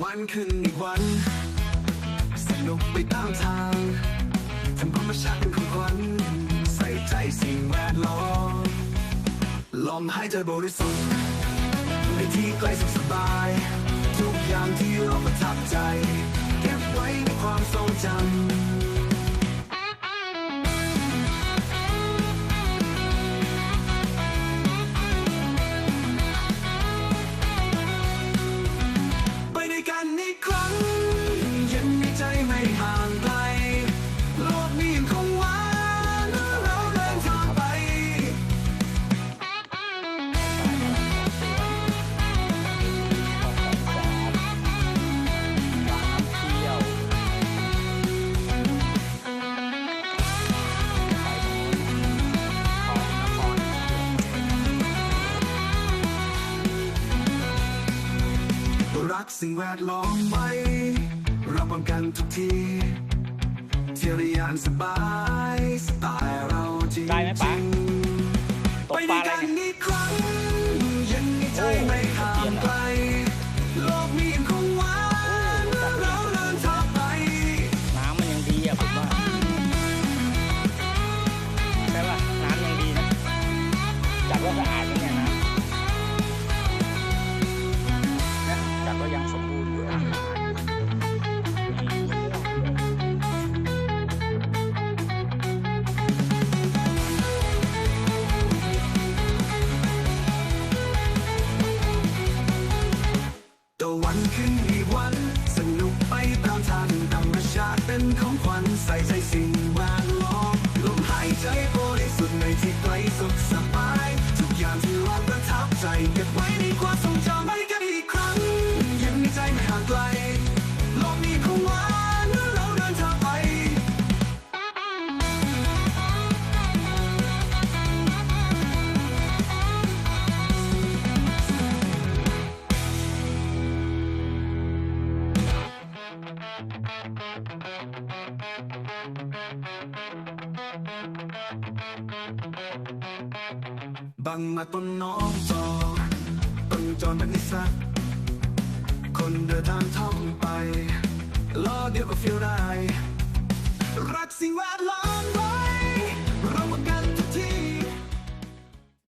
วันขึ้นอีกวัน สนุกไปตามทางทำธรรมชาติเป็นของขวัญใส่ใจสิ่งแวดล้อมลมหายใจบริสุทธิ์ในที่ไกลสุขสบาย ทุกอย่างที่เราประทับใจ เก็บไว้ในความทรงจำ รักสิ่งแวดล้อมไว้เราป้องกันทุกทีเที่ยวได้อย่างสบายสไตล์เราจริงได้ไหมป๋าๆตไปกปด้ลาวยอะไรกันเนี่ย อีกครั้งยังมีใจไม่ห่างไกลโลกนี้ยังคงว่างเมื่อเราเดินทางไป น้ำมันยังดีอะผมว่าใช่ป่ะน้ำยังดีนะจัดว่าสะอาด ยังสมบูรณ์อยู่นะมีมะม่วงตะวันขึ้นอีกวันสนุกไปตามทางธรรมชาติเป็นของขวัญใส่ใจสิ่งแวดล้อมลมหายใจบริสุทธิ์ในที่ไกลสุขสบาย ทุกอย่างที่เราประทับใจเก็บไว้ในความทรง บังมาต้นน้องจอต้นจอนเป็นนิสักคนเดินทางท่องไปรอเดียวก็เฟียวได้รักสิ่งแวดล้อม